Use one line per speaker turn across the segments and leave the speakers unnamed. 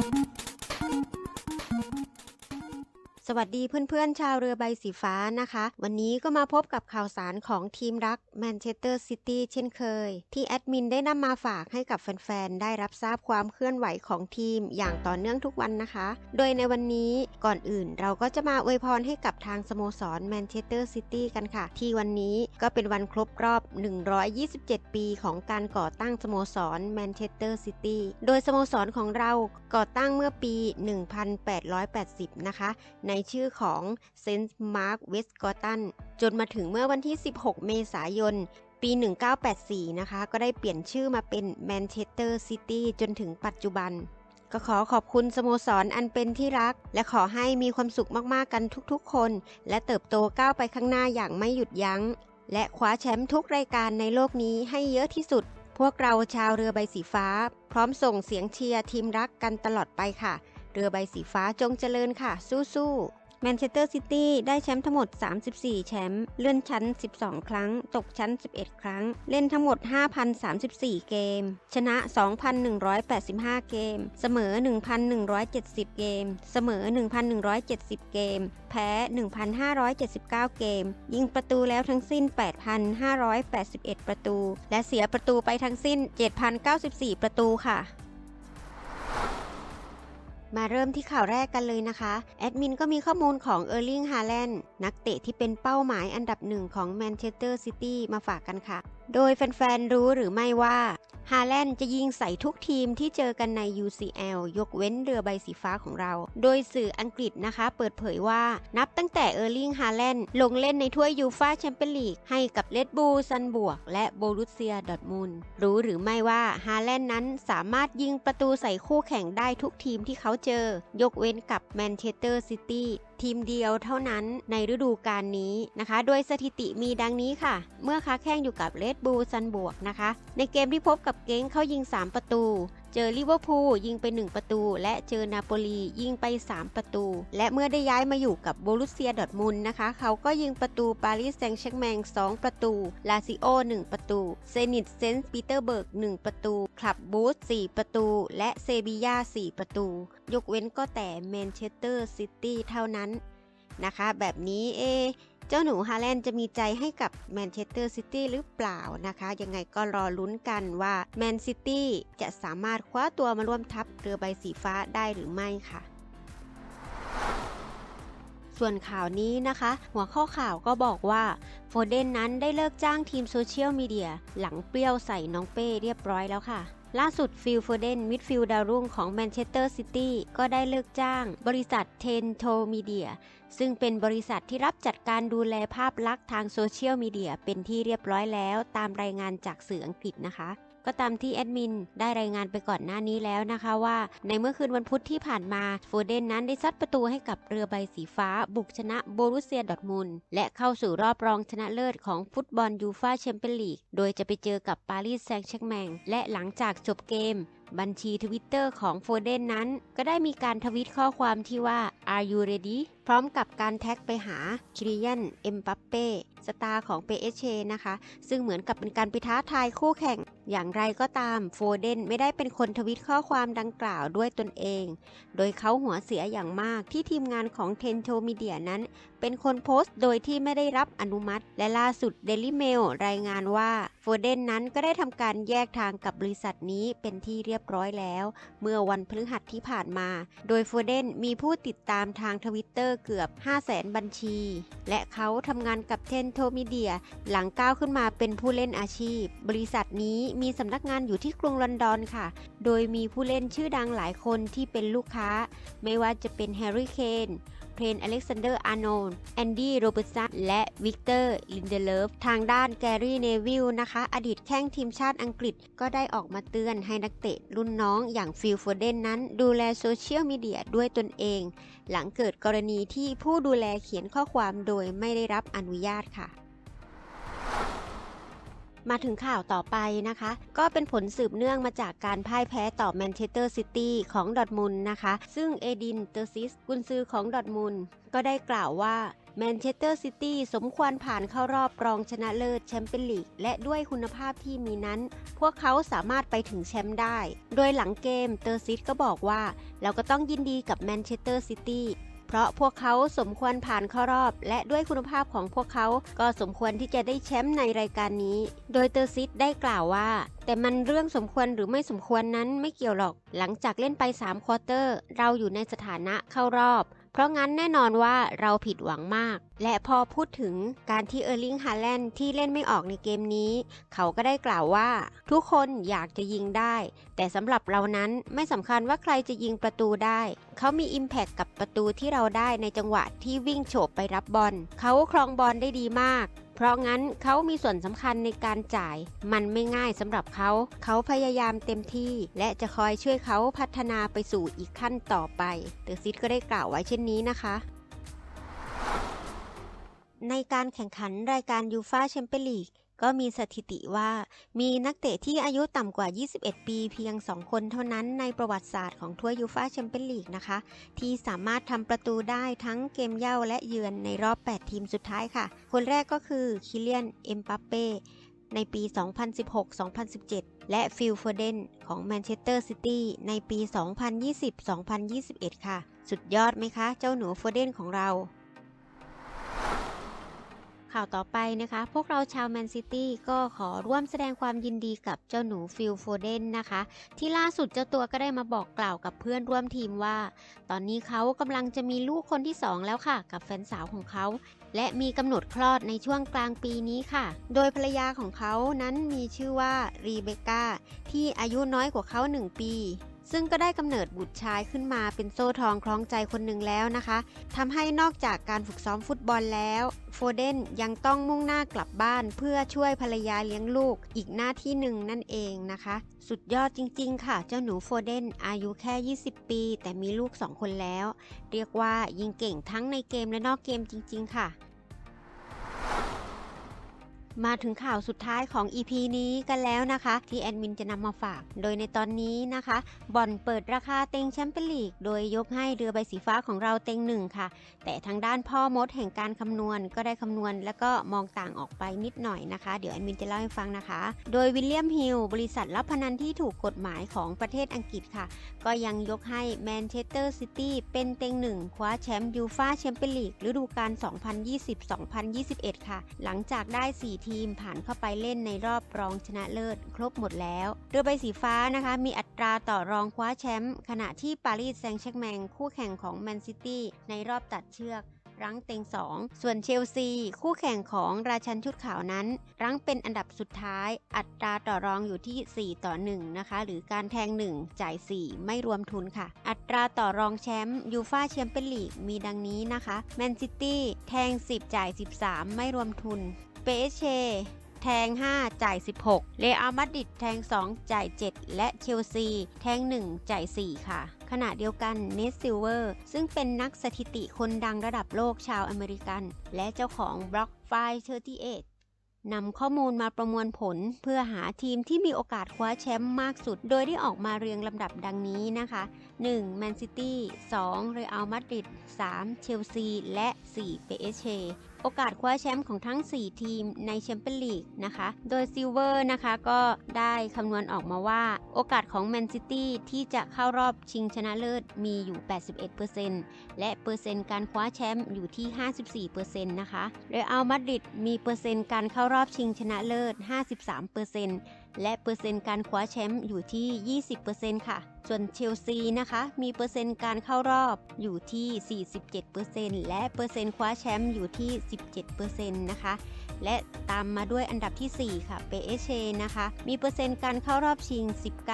Thank you. สวัสดีเพื่อนๆ ชาวเรือใบสีฟ้านะคะ วันนี้ก็มาพบกับข่าวสารของทีมรักแมนเชสเตอร์ซิตี้เช่นเคย ที่แอดมินได้นำมาฝากให้กับแฟนๆ ได้รับทราบความเคลื่อนไหวของทีมอย่างต่อเนื่องทุกวันนะคะ โดยในวันนี้ก่อนอื่นเราก็จะมาอวยพรให้กับทางสโมสรแมนเชสเตอร์ซิตี้กันค่ะ ที่วันนี้ก็เป็นวันครบรอบ 127 ปีของการก่อตั้งสโมสรแมนเชสเตอร์ซิตี้โดยสโมสรของเราก่อตั้งเมื่อปี 1880 นะคะในชื่อของเซนต์มาร์กเวสกอตันจนมาถึงเมื่อวันที่ 16 เมษายน ปี 1984 นะคะ ก็ได้เปลี่ยนชื่อมาเป็นแมนเชสเตอร์ซิตี้จนถึงปัจจุบัน ก็ขอขอบคุณสโมสรอันเป็นที่รัก และขอให้มีความสุขมากๆกันทุกๆคน และเติบโตก้าวไปข้างหน้าอย่างไม่หยุดยัง้ง และคว้าแชมป์ทุกรายการในโลกนี้ให้เยอะที่สุดพวกเราชาวเรือใบสีฟ้า พร้อมส่งเสียงเชียร์ทีมรักกันตลอดไปค่ะ เรือใบสีฟ้าจงเจริญค่ะ สู้ๆแมนเชสเตอร์ซิตี้ได้แชมป์ทั้งหมด 34 แชมป์ เลื่อนชั้น 12 ครั้ง ตกชั้น 11 ครั้ง เล่นทั้งหมด 5,034 เกม ชนะ 2,185 เกม เสมอ 1,170 เกม เสมอ 1,170 เกม แพ้ 1,579 เกม ยิงประตูแล้วทั้งสิ้น 8,581 ประตู และเสียประตูไปทั้งสิ้น 7,094 ประตูค่ะ มาเริ่มที่ข่าวแรกกันเลยนะคะ แอดมินก็มีข้อมูลของเออร์ลิงฮาแลนด์นักเตะที่เป็นเป้าหมายอันดับหนึ่งของแมนเชสเตอร์ซิตี้มาฝากกันค่ะ โดยแฟนๆ รู้หรือไม่ว่าฮาแลนด์จะยิงใส่ทุกทีมที่เจอกันใน UCL ยกเว้นเรือใบสีฟ้าของเรา โดยสื่ออังกฤษนะคะ เปิดเผยว่านับตั้งแต่เออร์ลิงฮาแลนด์ลงเล่นในถ้วยยูฟาแชมเปี้ยนลีกให้กับเลดบูซันบวก และโบรุเซียดอทมุนรู้หรือไม่ว่าฮาแลนด์นั้นสามารถยิงประตูใส่คู่แข่งได้ทุกทีมที่เขาเจอยกเว้นกับแมนเชสเตอร์ซิตี้ทีมเดียวเท่านั้นในฤดูกาลนี้นะคะ โดยสถิติมีดังนี้ค่ะ เมื่อค้าแข่งอยู่กับเลดบูซันบวกนะคะ ในเกมที่พบกับเก้งเขายิง 3 ประตู เจอลิเวอร์พูลยิงไป 1 ประตู และเจอนาโปลียิงไป 3 ประตู และเมื่อได้ย้ายมาอยู่กับโบรุเซียดอร์ทมุนนะคะ เขาก็ยิงประตูปารีสแซงต์แชร์แมง 2 ประตู ลาซิโอ 1 ประตู เซนิตเซนต์ปีเตอร์เบิร์ก 1 ประตู คลับบูธ4ประตู และเซบียา4 ประตู ยกเว้นก็แต่แมนเชสเตอร์ซิตี้เท่านั้นนะคะ แบบนี้เอ เจ้าหนูฮาแลนด์จะมีใจให้กับแมนเชสเตอร์ซิตี้หรือเปล่านะคะ ยังไงก็รอลุ้นกันว่าแมนซิตี้จะสามารถคว้าตัวมาร่วมทัพเรือใบสีฟ้าได้หรือไม่ค่ะส่วนข่าวนี้นะคะ หัวข้อข่าวก็บอกว่าโฟเดนนั้นได้เลิกจ้างทีมโซเชียลมีเดียหลังเปรี้ยวใส่น้องเป้เรียบร้อยแล้วค่ะ ล่าสุดฟิลโฟเดนมิดฟิลดาวรุ่งของแมนเชสเตอร์ซิตี้ก็ได้เลิกจ้าง บริษัทเทนโทมีเดียซึ่งเป็นบริษัทที่รับจัดการดูแลภาพลักษณ์ทางโซเชียลมีเดียเป็นที่เรียบร้อยแล้วตามรายงานจากสื่ออังกฤษนะคะ ก็ตามที่แอดมินได้รายงานไปก่อนหน้านี้แล้วนะคะว่า ในเมื่อคืนวันพุธที่ผ่านมาโฟเดนนั้นได้ซัดประตูให้กับเรือใบสีฟ้า บุกชนะโบรุเซียดอร์ทมุนและเข้าสู่รอบรองชนะเลิศของฟุตบอลยูฟาแชมเปี้ยนลีก โดยจะไปเจอกับปารีสแซงต์แชร์แมงและหลังจากจบเกมบัญชีทวิตเตอร์ของโฟเดนนั้น ก็ได้มีการทวิตข้อความที่ว่า Are you ready พร้อมกับการแท็กไปหาคิริยันเอ็มปัปเป้สตาร์ของเปเอเชนะคะ ซึ่งเหมือนกับเป็นการไปท้าทายคู่แข่ง อย่างไรก็ตามโฟเดนไม่ได้เป็นคนทวิตข้อความดังกล่าวด้วยตนเอง โดยเขาหัวเสียอย่างมากที่ทีมงานของเทนโทมีเดียนั้น เป็นคนโพสต์โดยที่ไม่ได้รับอนุมัติ และล่าสุด Daily Mail รายงานว่าโฟเดนนั้นก็ได้ทำการแยกทางกับบริษัทนี้เป็นที่เรียบร้อยแล้ว เมื่อวันพฤหัสที่ผ่านมา โดยโฟเดนมีผู้ติดตามทางทวิตเตอร์เกือบ 500,000บัญชี และเขาทำงานกับเทนโ o มีเดียหลังก้าวขึ้นมาเป็นผู้เล่นอาชีพ บริษัทนี้มีสำนักงานอยู่ที่กรุงลอนดอนค่ะ โดยมีผู้เล่นชื่อดังหลายคนที่เป็นลูกค้า ไม่ว่าจะเป็นแฮร์รี่เคน เทรนอเล็กซานเดอร์ อาร์โนลแอนดี้ โรเบิร์ตสัน และวิกเตอร์ ลินเดเลฟ ทางด้านแกรี่ เนวิลนะคะ อดีตแข้งทีมชาติอังกฤษก็ได้ออกมาเตือนให้นักเตะรุ่นน้องอย่างฟิลโฟเดนนั้น ดูแลโซเชียลมีเดียด้วยตนเอง หลังเกิดกรณีที่ผู้ดูแลเขียนข้อความโดยไม่ได้รับอนุญาตค่ะ มาถึงข่าวต่อไปนะคะ ก็เป็นผลสืบเนื่องมาจากการพ่ายแพ้ต่อแมนเชสเตอร์ซิตี้ของดอทมุนนะคะ ซึ่งเอดินเตอร์ซิสกุนซือของดอทมุนก็ได้กล่าวว่าแมนเชสเตอร์ซิตี้สมควรผ่านเข้ารอบรองชนะเลิศแชมเปี้ยนลีก และด้วยคุณภาพที่มีนั้น พวกเขาสามารถไปถึงแชมป์ได้ โดยหลังเกมเตอร์ซิตก็บอกว่า เราก็ต้องยินดีกับแมนเชสเตอร์ซิตี้ เพราะพวกเขาสมควรผ่านเข้ารอบ และด้วยคุณภาพของพวกเขาก็สมควรที่จะได้แชมป์ในรายการนี้ โดยเตอร์ซิตได้กล่าวว่า แต่มันเรื่องสมควรหรือไม่สมควรนั้นไม่เกี่ยวหรอก หลังจากเล่นไป3ควอเตอร์ เราอยู่ในสถานะเข้ารอบ เพราะงั้นแน่นอนว่าเราผิดหวังมาก และพอพูดถึงการที่เออร์ลิงฮาแลนด์ที่เล่นไม่ออกในเกมนี้ เขาก็ได้กล่าวว่า ทุกคนอยากจะยิงได้ แต่สำหรับเรานั้นไม่สำคัญว่าใครจะยิงประตูได้ เขามี Impact กับประตูที่เราได้ในจังหวะที่วิ่งโฉบไปรับบอล เขาครองบอลได้ดีมาก เพราะงั้นเขามีส่วนสำคัญในการจ่าย มันไม่ง่ายสำหรับเขา เขาพยายามเต็มที่ และจะคอยช่วยเขาพัฒนาไปสู่อีกขั้นต่อไปเตอร์ซิตก็ได้กล่าวไว้เช่นนี้นะคะในการแข่งขันรายการยูฟาแชมเปี้ยนลีก ก็มีสถิติว่ามีนักเตะที่อายุต่ำกว่า 21 ปีเพียง 2 คนเท่านั้นในประวัติศาสตร์ของทัวร์ยูฟ่าแชมเปี้ยนลีกนะคะ ที่สามารถทำประตูได้ทั้งเกมเย่าและเยือนในรอบ 8 ทีมสุดท้ายค่ะ คนแรกก็คือคิเลียน เอ็มปัปเป้ในปี 2016-2017 และฟิลโฟเดนของแมนเชสเตอร์ซิตี้ในปี 2020-2021 ค่ะ สุดยอดไหมคะ เจ้าหนูโฟเดนของเรา ข่าวต่อไปนะคะ พวกเราชาวแมนซิตี้ก็ขอร่วมแสดงความยินดีกับเจ้าหนูฟิลโฟเดนนะคะ ที่ล่าสุดเจ้าตัวก็ได้มาบอกกล่าวกับเพื่อนร่วมทีมว่า ตอนนี้เขากำลังจะมีลูกคนที่ 2 แล้วค่ะ กับแฟนสาวของเขา และมีกำหนดคลอดในช่วงกลางปีนี้ค่ะ โดยภรรยาของเขานั้นมีชื่อว่ารีเบคก้าที่อายุน้อยกว่าเขา 1 ปี ซึ่งก็ได้กำเนิดบุตรชายขึ้นมาเป็นโซ่ทองคล้องใจคนหนึ่งแล้วนะคะทำให้นอกจากการฝึกซ้อมฟุตบอลแล้ว โฟเดนยังต้องมุ่งหน้ากลับบ้านเพื่อช่วยภรรยาเลี้ยงลูกอีกหน้าที่หนึ่งนั่นเองนะคะ สุดยอดจริง ๆ ค่ะ เจ้าหนูโฟเดนอายุแค่ 20 ปี แต่มีลูก 2 คนแล้ว เรียกว่ายิงเก่งทั้งในเกมและนอกเกมจริง ๆ ค่ะ มาถึงข่าวสุดท้ายของ EP นี้กันแล้วนะคะ ที่แอดมินจะนำมาฝาก โดยในตอนนี้นะคะบอลเปิดราคาเต็งแชมเปี้ยนลีก โดยยกให้เรือใบสีฟ้าของเราเต็งหนึ่งค่ะ แต่ทางด้านพ่อมดแห่งการคำนวณก็ได้คำนวณ แล้วก็มองต่างออกไปนิดหน่อยนะคะ เดี๋ยวแอดมินจะเล่าให้ฟังนะคะ โดยวิลเลียมฮิลบริษัทรับพนันที่ถูกกฎหมายของประเทศอังกฤษค่ะ ก็ยังยกให้แมนเชสเตอร์ซิตี้เป็นเต็งหนึ่งคว้าแชมป์ยูฟาแชมเปี้ยนลีกฤดูกาล2020-2021 ค่ะ หลังจากได้4ทีมผ่านเข้าไปเล่นในรอบรองชนะเลิศครบหมดแล้ว เรือใบสีฟ้านะคะมีอัตราต่อรองคว้าแชมป์ขณะที่ปารีสแซงต์แชร์กแมงคู่แข่งของแมนซิตี้ในรอบตัดเชือกรั้งเต็ง 2 ส่วนเชลซี คู่แข่งของราชันชุดขาวนั้น รั้งเป็นอันดับสุดท้าย อัตราต่อรองอยู่ที่ 4 ต่อ 1 นะคะ หรือการแทง 1 จ่าย 4 ไม่รวมทุนค่ะ อัตราต่อรองแชมป์ยูฟาแชมเปี้ยนลีกมีดังนี้นะคะ แมนซิตี้แทง 10 จ่าย 13 ไม่รวมทุน เปเช แทง 5 จ่าย 16เรอัลมาดิดแทง 2 จ่าย 7 และเชลซี แทง 1 จ่าย 4 ค่ะ ขณะเดียวกันเนสซิลเวอร์ ซึ่งเป็นนักสถิติคนดังระดับโลกชาวอเมริกัน และเจ้าของบล็อกไฟ38นำข้อมูลมาประมวลผลเพื่อหาทีมที่มีโอกาสคว้าแชมป์มากสุด โดยได้ออกมาเรียงลำดับดังนี้นะคะ 1 แมนซิตี้ 2 เรอัลมาดริด 3 เชลซี และ 4 เปเช โอกาสคว้าแชมป์ของทั้ง 4 ทีมในแชมเปี้ยนลีกนะคะ โดยซิลเวอร์นะคะก็ได้คำนวณออกมาว่า โอกาสของแมนซิตี้ที่จะเข้ารอบชิงชนะเลิศมีอยู่ 81%และเปอร์เซ็นต์การคว้าแชมป์อยู่ที่ 54%นะคะ เรอัลมาดริดมีเปอร์เซ็นต์การเข้ารอบชิงชนะเลิศ 53%และเปอร์เซ็นต์การคว้าแชมป์อยู่ที่ 20%ค่ะส่วนเชลซีนะคะ มีเปอร์เซ็นต์การเข้ารอบอยู่ที่ 47%และเปอร์เซ็นต์คว้าแชมป์อยู่ที่ 17%นะคะ และตามมาด้วยอันดับที่ 4 ค่ะเปเอเชนะคะ มีเปอร์เซ็นต์การเข้ารอบชิง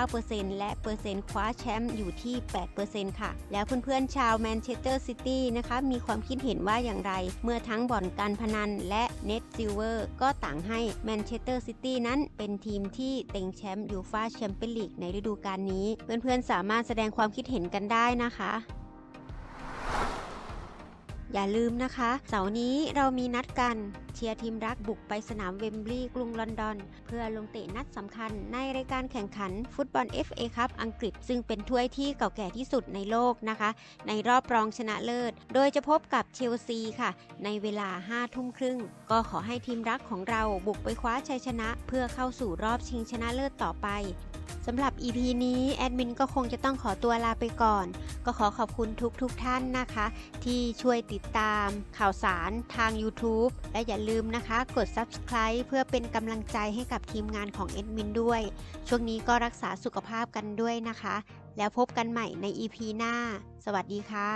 19%และเปอร์เซ็นต์คว้าแชมป์อยู่ที่ 8%ค่ะ แล้วเพื่อนๆชาวแมนเชสเตอร์ซิตี้นะคะ มีความคิดเห็นว่าอย่างไร เมื่อทั้งบ่อนการพนันและเน็ตซิลเวอร์ก็ต่างให้แมนเชสเตอร์ซิตี้นั้นเป็นทีมที่เต็งแชมป์ยูฟาแชมเปี้ยนลีกในฤดูกาลนี้เพื่อนๆื่อนๆสามารถแสดงความคิดเห็นกันได้นะคะ อย่าลืมนะคะ เสาร์นี้เรามีนัดกันเชียร์ทีมรักบุกไปสนามเวมบลีย์กรุงลอนดอน เพื่อลงเตะนัดสำคัญในรายการแข่งขันฟุตบอล FA ครับอังกฤษซึ่งเป็นถ้วยที่เก่าแก่ที่สุดในโลกนะคะ ในรอบรองชนะเลิศ โดยจะพบกับเชลซีค่ะ ในเวลา5ทุ่มครึ่ง ก็ขอให้ทีมรักของเราบุกไปคว้าชัยชนะ เพื่อเข้าสู่รอบชิงชนะเลิศต่อไป สำหรับ EP นี้แอดมินก็คงจะต้องขอตัวลาไปก่อน ก็ขอขอบคุณทุกๆทท่านนะคะ ที่ช่วยติดตามข่าวสารทาง YouTube และอย่าลืมนะคะ กด Subscribe เพื่อเป็นกำลังใจให้กับทีมงานของแอดมินด้วย ช่วงนี้ก็รักษาสุขภาพกันด้วยนะคะ แล้วพบกันใหม่ใน EP หน้า สวัสดีค่ะ